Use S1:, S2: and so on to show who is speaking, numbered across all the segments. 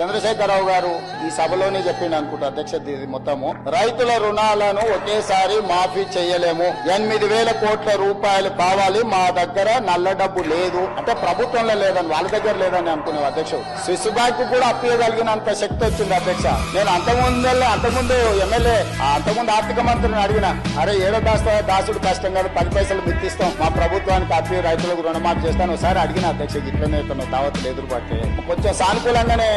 S1: చంద్రశేఖరరావు గారు ఈ సభలోనే చెప్పిండు అనుకుంటా అధ్యక్ష మొత్తము. రైతుల రుణాలను ఒకేసారి మాఫీ చేయలేము. ఎనిమిది వేల కోట్ల రూపాయలు కావాలి. మా దగ్గర నల్ల డబ్బు లేదు. అంటే ప్రభుత్వంలో లేదని వాళ్ళ దగ్గర లేదని అనుకునే అధ్యక్షుడు స్విస్ బ్యాంక్ కూడా అప్పియగలిగినంత శక్తి వచ్చింది అధ్యక్ష. నేను అంతకుముందు అంతకుముందు ఎమ్మెల్యే అంతకుముందు ఆర్థిక మంత్రిని అడిగిన అరే ఏడో దాస్తా దాసుడు కష్టం కాదు పది పైసలు మిత్తిస్తాం. మా ప్రభుత్వానికి అప్పి రైతులకు రుణమాఫీ చేస్తాను. ఒకసారి అడిగిన అధ్యక్ష ఇట్లనే తను దావతులు ఎదురుపడితే కొంచెం సానుకూలంగానే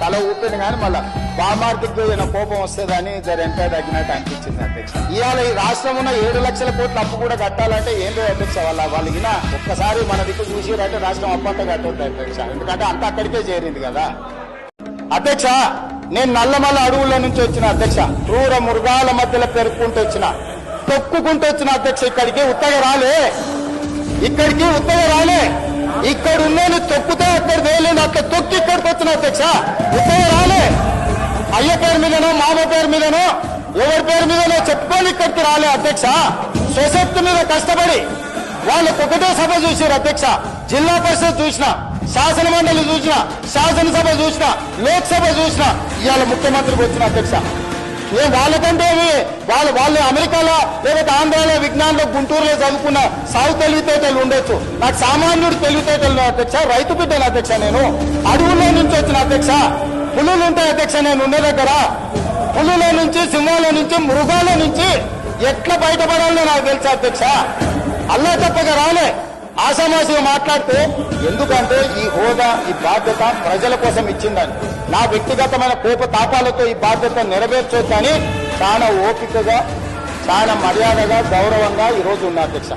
S1: తల ఊపిన కానీ మళ్ళా బామార్తికి ఏదైనా కోపం వస్తుందని జరంటే తగ్గినట్టు అనిపించింది అధ్యక్ష. ఇవాళ ఈ రాష్ట్రం ఉన్న ఏడు లక్షల కోట్ల అప్పు కూడా కట్టాలంటే ఏం లేదు అధ్యక్ష. వాళ్ళ వాళ్ళు ఒక్కసారి మన దిక్కు చూసిరంటే రాష్ట్రం అప్పు అంతా కట్టొద్దు అధ్యక్ష. ఎందుకంటే అంత అక్కడికే చేరింది కదా. అధ్యక్ష నేను నల్లమల్ల అడవుల నుంచి వచ్చిన అధ్యక్ష. క్రూర మృగాల మధ్యలో పెరుక్కుంటూ వచ్చిన తొక్కుకుంటూ వచ్చిన అధ్యక్ష ఇక్కడికి ఉత్తగా రాలే. ఇక్కడికి ఉత్తగా రాలే. ఇక్కడ ఉన్నోని తొక్కితే వచ్చిన ఇప్పుడు రాలే. అయ్య పేరు మీదనో మామ పేరు మీదనో ఎవరి పేరు మీదనో చెప్పుకొని ఇక్కడికి రాలే అధ్యక్ష. స్వశక్తి మీద కష్టపడి వాళ్ళకు ఒకటే సభ చూసారు అధ్యక్ష. జిల్లా పరిషత్ చూసిన శాసన మండలి చూసిన శాసనసభ చూసిన లోక్సభ చూసిన ఇవాళ ముఖ్యమంత్రికి వచ్చిన అధ్యక్ష. ఏ వాళ్ళకంటే వాళ్ళు వాళ్ళు అమెరికాలో లేకపోతే ఆంధ్రాలో విజ్ఞానంలో గుంటూరులో చదువుకున్న సాగు తెలివితేటలు ఉండొచ్చు. నాకు సామాన్యుడు తెలివితేటలు అధ్యక్ష రైతు బిడ్డలు అధ్యక్ష నేను. అడవుల్లో నుంచి అధ్యక్ష? పులులు ఉంటాయి అధ్యక్ష నేను ఉన్న దగ్గర పులుల నుంచి సింహాల నుంచి మృగాల నుంచి ఎట్లా బయటపడాలో నాకు తెలుసు అధ్యక్ష? అల్లా తప్పగా రాలే. ఆషామాషిగా మాట్లాడితే ఎందుకంటే ఈ హోదా ఈ బాధ్యత ప్రజల కోసం ఇచ్చిందని. నా వ్యక్తిగతమైన కోప తాపాలతో ఈ బాధ్యత నెరవేర్చొద్దని చాలా ఓపికగా చాలా మర్యాదగా గౌరవంగా ఈ రోజు ఉన్న అధ్యక్ష.